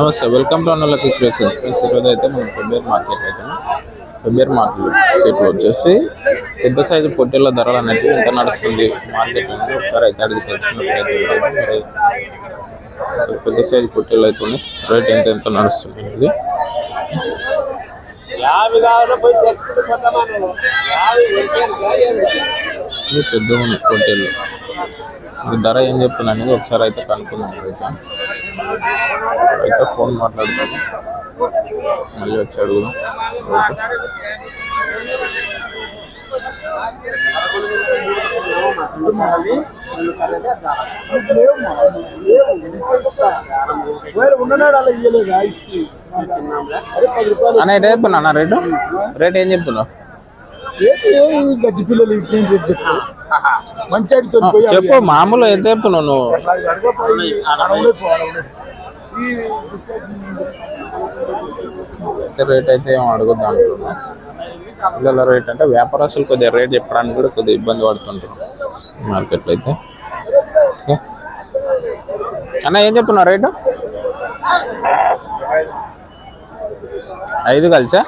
నమస్తే welcome to creation friends ఈరోజు అయితే మనం పెబ్బేర్ మార్కెట్ అయితే పెబ్బేర్ మార్కెట్ వచ్చేసి పెద్ద సైజు పొట్టేళ్ళ ధరలు అనేది ఎంత నడుస్తుంది? మార్కెట్ అనేది ఒకసారి అయితే అడిగి తెలుసుకున్నట్లయితే పెద్ద సైజు పొట్టేళ్ళు అయితే ఉన్నాయి. రేట్ ఎంత ఎంత నడుస్తుంది ఇది పెద్ద పొట్టేళ్ళు ధర ఏం చెప్తున్నా అనేది ఒకసారి అయితే కనుక్కుందాం అయితే అయితే ఫోన్ మాట్లాడతాను మళ్ళీ వచ్చి అడుగుదాం. అన్న ఎటు చెప్తున్నా అన్న రేటు. రేట్ ఏం చెప్తున్నావు? గజ్జి పిల్లలు ఇట్లేం రేపు చెప్తారు మంచి చెప్పు మామూలు ఎంత నువ్వు రేట్ అయితే ఏం అడుగుద్దాం అంటున్నా పిల్లల రేట్ అంటే వ్యాపారస్తులు కొద్దిగా రేట్ చెప్పడానికి కూడా కొద్దిగా ఇబ్బంది పడుతుంటారు మార్కెట్లో అయితే. ఓకే. అన్న ఏం చెప్పున్నావు రేటు ఐదు కలిసా?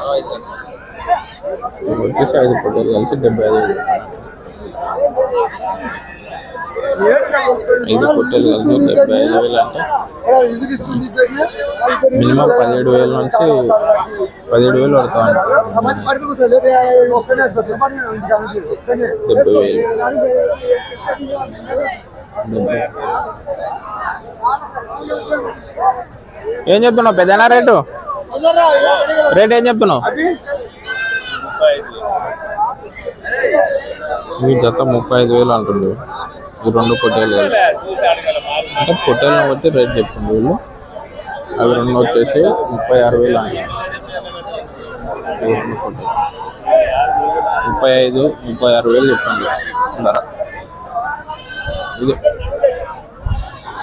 వచ్చేసి ఐదు ఫోటోలు కలిసి డెబ్బై ఐదు వేలు. ఐదు ఫోటోలు కలిసి డెబ్బై ఐదు వేలు అంటే మినిమం పదిహేడు వేల నుంచి పదిహేడు వేలు పడతా డెబ్బై వేలు ఏం చెప్తున్నావు పెద్దనా రేటు రేట్ ఏం చెప్తున్నావు అది ఈ జత ముప్పై ఐదు వేలు అంటుండే. ఈ రెండు పొట్టేలు అంటే పొట్టేలను బట్టి రేట్ చెప్తుంది వీళ్ళు. అవి రెండు వచ్చేసి ముప్పై ఆరు వేలు అంటున్నారు రెండు పొట్టేలు ముప్పై ఐదు ముప్పై ఆరు వేలు చెప్తుంది ధర.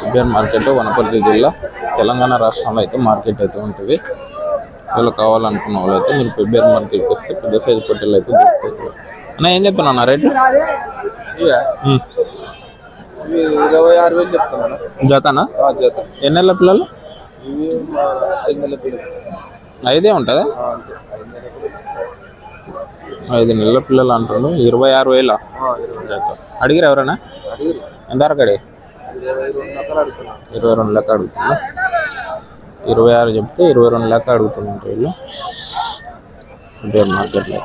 ఇది మార్కెట్ వనపర్తి జిల్లా. తెలంగాణ రాష్ట్రంలో అయితే మార్కెట్ అయితే ఉంటుంది. వీళ్ళు కావాలనుకున్న వాళ్ళు అయితే మీరు పెబ్బేర్ మార్కెట్కి వస్తే పెద్ద సైజు పొట్టేలు అయితే దొరుకుతాయి అన్న ఏం చెప్తున్నా అన్న రేటు. ఇరవై ఆరు వేలు చెప్తున్నాను జతనా? జత. ఎన్ని నెలల పిల్లలు? ఐదే ఉంటుందా? ఐదు నెలల పిల్లలు. అంటుండు ఇరవై ఆరు వేల? అడిగిరు ఎవరైనా ఎంత వరకు అడిగి ఇరవై రెండు లెక్క అడుగుతున్నా. ఇరవై ఆరు చెప్తే ఇరవై రెండు లెక్క అడుగుతున్నారు వీళ్ళు. అంటే మార్కెట్లో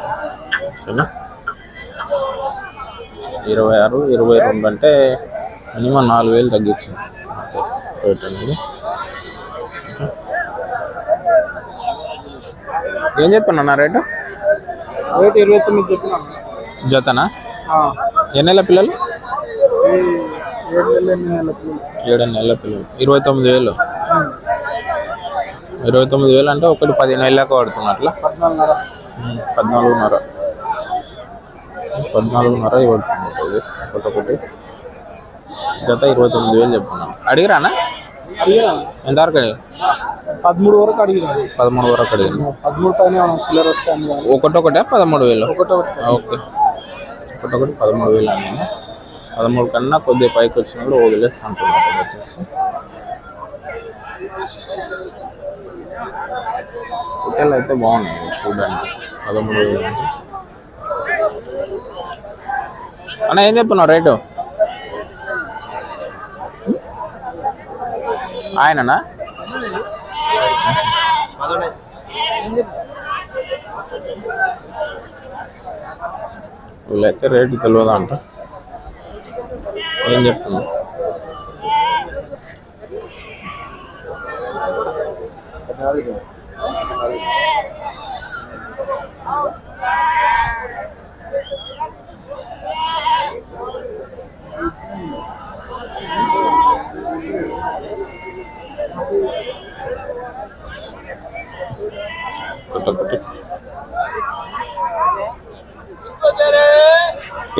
ఓకేనా ఇరవై ఆరు ఇరవై రెండు అంటే మినిమం నాలుగు వేలు తగ్గించింది రేట్ అనేది ఏం చెప్పాను రేటు? రేట్ ఇరవై తొమ్మిది చెప్తున్నాను జతనా? ఎన్ని నెలల పిల్లలు. ఏడు నెలల పిల్లలు. ఇరవై తొమ్మిది వేలు. ఇరవై తొమ్మిది వేలు అంటే ఒకటి పదిహేను నెలలకు పడుతున్నట్ల పద్నాలుగున్నర. ఉమ్, పద్నాలుగున్నర పద్నాలుగున్నర పడుతుంది ఇది ఒక్కొక్కటి జత ఇరవై తొమ్మిది వేలు చెప్తున్నాం. అడిగిరానా? అడిగినా ఎంతవరకు అడిగి పదమూడు వరకు అడిగినా పదమూడు వరకు అడిగింది పదమూడు పైన చిల్లర వస్తాను ఒకటొకటే పదమూడు వేలు? ఒకటో ఓకే. ఒకటొకటి పదమూడు వేలు అన్నాను. పదమూడు కన్నా కొద్దిగా పైకి వచ్చినప్పుడు వదిలేసి అంటున్నారు ఇది వచ్చేసి హోటల్ అయితే బాగున్నాయి చూడండి. పదమూడు వేలు. అన్న ఏం చెప్తున్నావు రేటు? ఆయననా? వీళ్ళైతే రేటు తెలియదా అంట? ఏం చెప్తున్నా ఒకటి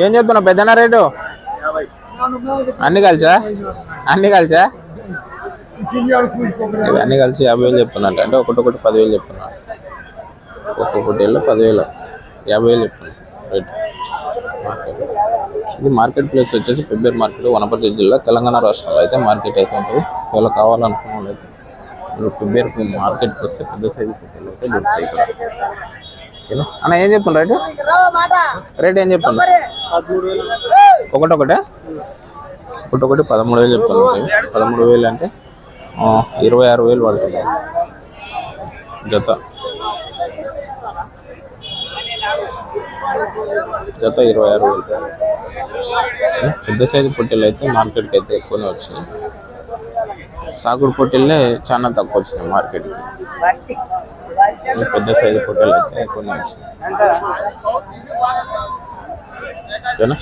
ఏం చెప్తున్నావు? పెద్దన రేటు? అన్ని కలిసా? అన్ని కలిసా? అన్ని కలిసి యాభై వేలు చెప్తున్నట్టు అంటే ఒకటొకటి పదివేలు చెప్తున్నా ఒక్కొక్కటి వేలు పదివేలు. యాభై వేలు చెప్తున్నా రేటు. ఇది మార్కెట్ ప్లేస్ వచ్చేసి పెబ్బేరు మార్కెట్ వనపర్తి జిల్లా తెలంగాణ రాష్ట్రంలో అయితే మార్కెట్ అయితే ఉంటుంది. ఒకవేళ కావాలనుకున్న వాళ్ళు అయితే మీరు కుబేర్కు మార్కెట్కి వస్తే పెద్ద సైజు పొట్టేలు అయితే దొరుకుతాయి ఇక్కడ. ఓకేనా? అన్న ఏం చెప్పండి రేటు? రేట్ ఏం చెప్పండి ఒకటొకటే? ఒకటొకటి పదమూడు వేలు చెప్పండి పదమూడు వేలు అంటే ఇరవై ఆరు వేలు పడుతుంది. జత. జత ఇరవై ఆరు వేలు. పెద్ద సైజు పొట్టెలు అయితే మార్కెట్కి అయితే ఎక్కువనే వచ్చినాయి. సాగుడు పొట్టెళ్ళే చాలా తక్కువ వచ్చినాయి మార్కెట్కి. పెద్ద సైజు పొట్టెలు అయితే ఎక్కువనే వచ్చినాయి. ఓకేనా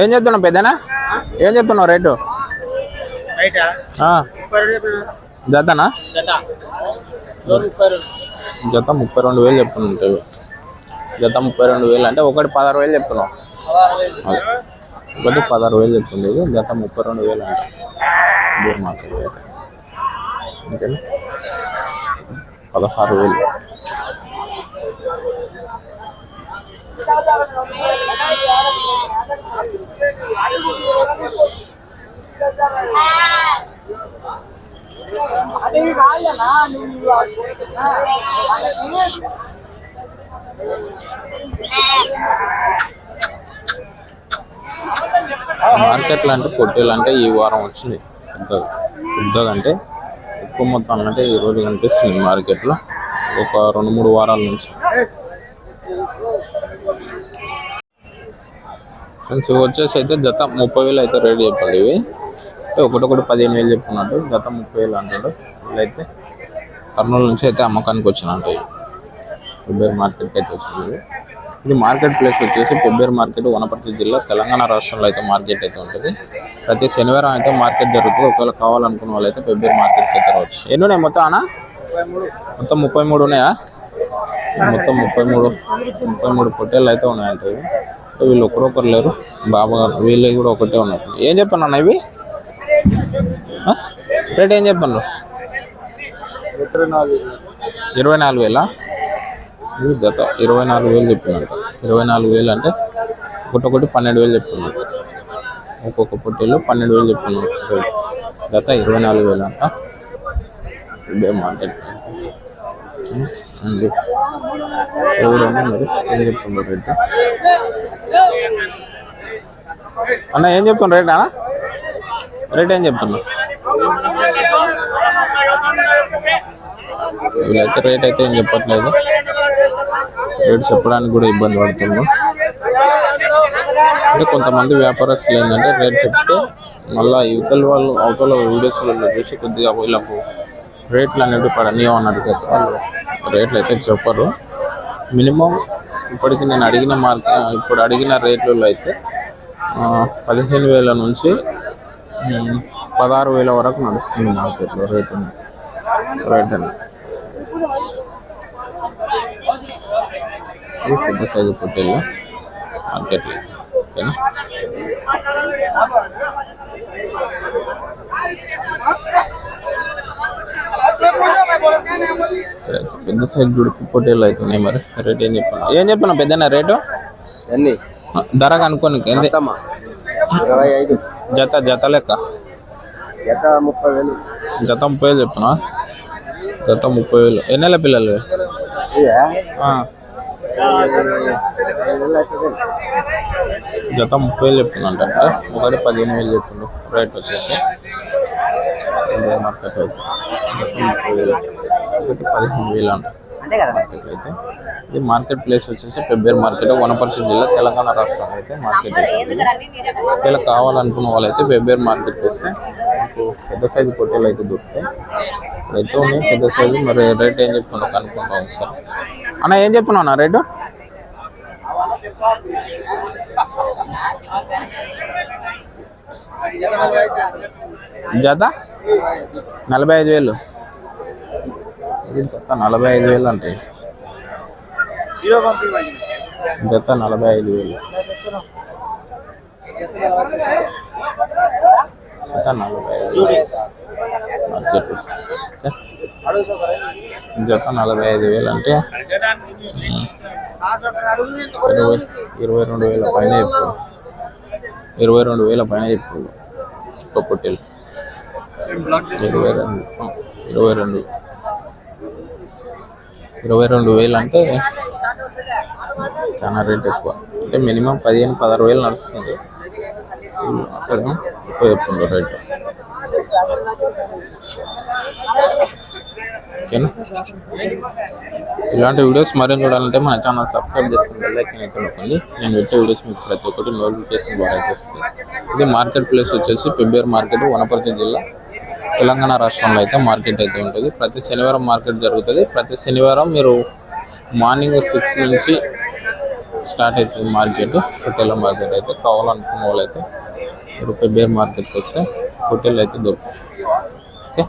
ఏం చెప్తున్నావు పెద్దనా? ఏం చెప్తున్నావు రేటు? జతనా? జత. ముప్పై రెండు. వేలు చెప్తున్నావు జత ముప్పై రెండు వేలు. అంటే ఒకటి పదహారు వేలు చెప్తున్నావు. ఒకటి పదహారు వేలు చెప్తుంది జత ముప్పై రెండు వేలు అంటే. ఓకేనా? పదహారు వేలు. మార్కెట్లో అంటే పొట్టేలు అంటే ఈ వారం వచ్చింది. పెద్దగా పెద్దదంటే ఎక్కువ మొత్తం అంటే ఈ రోజు కనిపిస్తుంది మార్కెట్లో. ఒక రెండు మూడు వారాల నుంచి. ఫ్రెండ్స్ వచ్చేసి అయితే జత ముప్పై వేలు అయితే రేట్ చెప్పండి ఇవి. ఒకటొకటి పదిహేను వేలు చెప్పుకున్నట్టు గత ముప్పై వేలు అంటాడు. వీళ్ళైతే కర్నూలు నుంచి అయితే అమ్మకానికి వచ్చినట్టు పెబ్బేరు మార్కెట్కి అయితే వచ్చింది ఇది. మార్కెట్ ప్లేస్ వచ్చేసి పెబ్బేరు మార్కెట్ వనపర్తి జిల్లా తెలంగాణ రాష్ట్రంలో అయితే మార్కెట్ అయితే ఉంటుంది. ప్రతి శనివారం అయితే మార్కెట్ జరుగుతుంది. ఒకవేళ కావాలనుకున్న వాళ్ళు అయితే పెబ్బేరు మార్కెట్కి అయితే రావచ్చు. ఎన్ని ఉన్నాయి మొత్తం అన్న? మొత్తం ముప్పై మూడు ఉన్నాయా? మొత్తం ముప్పై మూడు ముప్పై మూడు పొట్టేళ్ళు అయితే ఉన్నాయంట ఇవి. వీళ్ళు ఒకరొకరు లేరు. బాబా గారు వీళ్ళు కూడా ఒకటే ఉన్నాయి ఏం చెప్పాను అన్న ఇవి? రేట్ ఏం చెప్పాను ఇరవై నాలుగు వేలా. గత ఇరవై నాలుగు వేలు చెప్పినట్టు. ఇరవై నాలుగు వేలు అంటే ఒకటొకటి పన్నెండు వేలు చెప్తున్నారు ఒక్కొక్క పొట్టేళ్ళు పన్నెండు వేలు చెప్తున్నారు. గత ఇరవై నాలుగు వేలు అంట. ఇదే మార్కెట్ అండి. ఎవరన్నా మరి ఏం చెప్తున్నారు రేట్ అన్న ఏం చెప్తున్నారు రేట్ అన్న? రేట్ ఏం చెప్తున్నా వీళ్ళైతే రేట్ అయితే ఏం చెప్పట్లేదు. రేట్ చెప్పడానికి కూడా ఇబ్బంది పడుతున్నాం. అంటే కొంతమంది వ్యాపారస్తులు ఏంటంటే రేట్ చెప్తే మళ్ళీ యువతల వాళ్ళు అవతల వీడియోస్లో చూసి కొద్దిగా వీళ్ళకు రేట్లు అనేవి పడనీయం అని అడిగితే వాళ్ళు రేట్లు అయితే చెప్పరు. మినిమం ఇప్పటికి నేను అడిగిన మార్కెట్ ఇప్పుడు అడిగిన రేట్లలో అయితే పదిహేను వేల నుంచి పదహారు వేల వరకు నడుస్తుంది మార్కెట్లో రేట్ రేట్ అని ఇది పెద్ద సైజు పొట్టేళ్ళు మార్కెట్లో ఓకేనా? పెద్ద సైజు గుడికి పొట్టేళ్ళు అవుతున్నాయి మరి. రేట్ ఏం చెప్పాను ఏం చెప్పాను పెద్దన్న రేటు ఎన్ని? ధర కనుక్కోని. ఏంది? మొత్తమా ఇరవై ఐదు. జత జత లెక్క? జత ముప్పై వేలు. జత ముప్పై వేలు చెప్పునా జత ముప్పై వేలు. ఎన్ని నెలల పిల్లలు? జత ముప్పై వేలు చెప్తున్నంట ఒకటి పదిహేను వేలు చెప్తుండు రేట్ వచ్చేసి. మార్కెట్ అయితే ముప్పై వేలు. ఒకటి పదిహేను వేలు అంట. మార్కెట్ అయితే. ఇది మార్కెట్ ప్లేస్ వచ్చేసి పెబ్బేరు మార్కెట్ వనపర్తి జిల్లా తెలంగాణ రాష్ట్రం అయితే మార్కెట్ ఒకవేళ కావాలనుకున్న వాళ్ళైతే పెబ్బేరు మార్కెట్కి వస్తే మీకు పెద్ద సైజు పొట్టేలు అయితే దొరుకుతాయి. అయితే ఉన్నాయి పెద్ద సైజు మరి రేట్ ఏం చెప్తున్నావు కనుక్కుంటాం ఒకసారి. అన్న ఏం చెప్తున్నావు అన్న రేటు? జత? నలభై ఐదు వేలు. జత నలభై ఐదు వేలు అంటే. జత నలభై ఐదు వేలు. జత నలభై ఐదు జత నలభై ఐదు వేలు అంటే ఇరవై ఇరవై రెండు వేల పైన చెప్తారు ఇరవై రెండు వేల పైన చెప్తారు ఒక పొట్టెలు. ఇరవై రెండు ఇరవై రెండు. ఇరవై రెండు వేలు అంటే చాలా రేట్ ఎక్కువ. అంటే మినిమం పదిహేను పదహారు వేలు నడుస్తుంది. అక్కడ ఎక్కువ చెప్తుండ్రు రేట్ ఓకేనా? ఇలాంటి వీడియోస్ మరేం చూడాలంటే మన ఛానల్ సబ్స్క్రైబ్ చేసుకుని లైక్ అయితే నొక్కండి. నేను పెట్టే వీడియోస్ మీకు ప్రతి ఒక్కటి నోటిఫికేషన్ ద్వారా అయితే వస్తుంది ఇది మార్కెట్ ప్లేస్ వచ్చేసి పెబ్బేరు మార్కెట్ వనపర్తి జిల్లా తెలంగాణ రాష్ట్రంలో అయితే మార్కెట్ అయితే ఉంటుంది. ప్రతి శనివారం మార్కెట్ జరుగుతుంది. ప్రతి శనివారం మీరు మార్నింగ్ సిక్స్ నుంచి స్టార్ట్ అవుతుంది మార్కెట్ పొట్టేల మార్కెట్ అయితే కావాలనుకున్న వాళ్ళు అయితే మీరు పెబ్బేరు మార్కెట్కి వస్తే పొట్టేలు అయితే దొరుకుతాయి ఓకే